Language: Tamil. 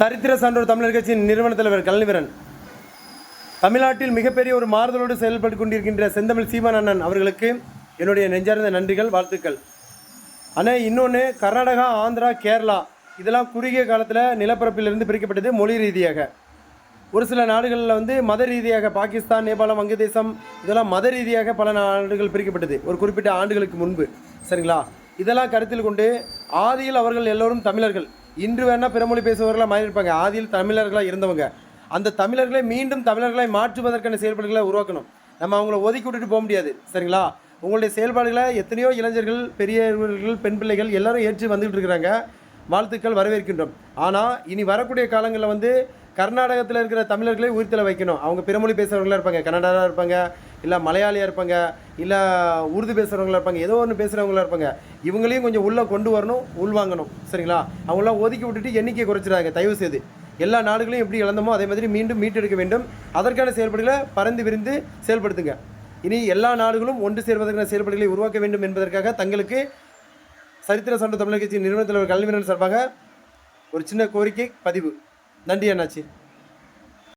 சரித்திர சான்றோர் தமிழர் கட்சியின் நிறுவன தலைவர் கலைஞரன். தமிழ்நாட்டில் மிகப்பெரிய ஒரு மாறுதலோடு செயல்பட்டு கொண்டிருக்கின்ற செந்தமிழ் சீமான் அண்ணன் அவர்களுக்கு என்னுடைய நெஞ்சார்ந்த நன்றிகள் வாழ்த்துக்கள். ஆனால் இன்னொன்று கர்நாடகா ஆந்திரா கேரளா இதெல்லாம் குறுகிய காலத்தில் நிலப்பரப்பிலிருந்து பிரிக்கப்பட்டது மொழி ரீதியாக. ஒரு சில நாடுகளில் வந்து மத ரீதியாக பாகிஸ்தான் நேபாளம் வங்கதேசம் இதெல்லாம் மத ரீதியாக பல நாடுகள் பிரிக்கப்பட்டது. ஒரு குறிப்பிட்ட ஆண்டுகளுக்கு முன்பு. சரிங்களா? இதெல்லாம் கருத்தில் கொண்டு ஆதியில் அவர்கள் எல்லோரும் தமிழர்கள். இன்று வேணால் பிறமொழி பேசுபவர்களாக மாறி இருப்பாங்க ஆதியில் தமிழர்களாக இருந்தவங்க. அந்த தமிழர்களை மீண்டும் தமிழர்களை மாற்றுவதற்கான செயல்பாடுகளை உருவாக்கணும். நம்ம அவங்கள ஒதுக்கி விட்டுட்டு போக முடியாது. சரிங்களா? உங்களுடைய செயல்பாடுகளை எத்தனையோ இளைஞர்கள் பெரியவர்கள் பெண் பிள்ளைகள் எல்லாரும் ஏற்று வந்துகிட்டு இருக்கிறாங்க. வாழ்த்துக்கள் வரவேற்கின்றோம். ஆனால் இனி வரக்கூடிய காலங்களில் வந்து கர்நாடகத்தில் இருக்கிற தமிழர்களை உயிர்த்தில் வைக்கணும். அவங்க பிறமொழி பேசுகிறவங்களாக இருப்பாங்க கன்னடாவாக இருப்பாங்க இல்லை மலையாளியாக இருப்பாங்க இல்லை உருது பேசுகிறவங்களா இருப்பாங்க ஏதோ ஒன்று பேசுகிறவங்களா இருப்பாங்க. இவங்களையும் கொஞ்சம் உள்ளே கொண்டு வரணும் உள்வாங்கணும் சரிங்களா? அவங்களாம் ஒதுக்கி விட்டுட்டு எண்ணிக்கை குறைச்சிடாங்க தயவு செய்து. எல்லா நாடுகளையும் எப்படி இழந்தோமோ அதே மாதிரி மீண்டும் மீட்டெடுக்க வேண்டும். அதற்கான செயல்பாடுகளை பறந்து விரிந்து செயல்படுத்துங்க. இனி எல்லா நாடுகளும் ஒன்று சேர்வதற்கான செயல்பாடுகளை உருவாக்க வேண்டும் என்பதற்காக தங்களுக்கு சரித்திர சான்று தமிழக கட்சி நிறுவனத்தில் ஒரு கல்வியினர் சார்பாக ஒரு சின்ன கோரிக்கை பதிவு. நன்றி அண்ணாச்சி.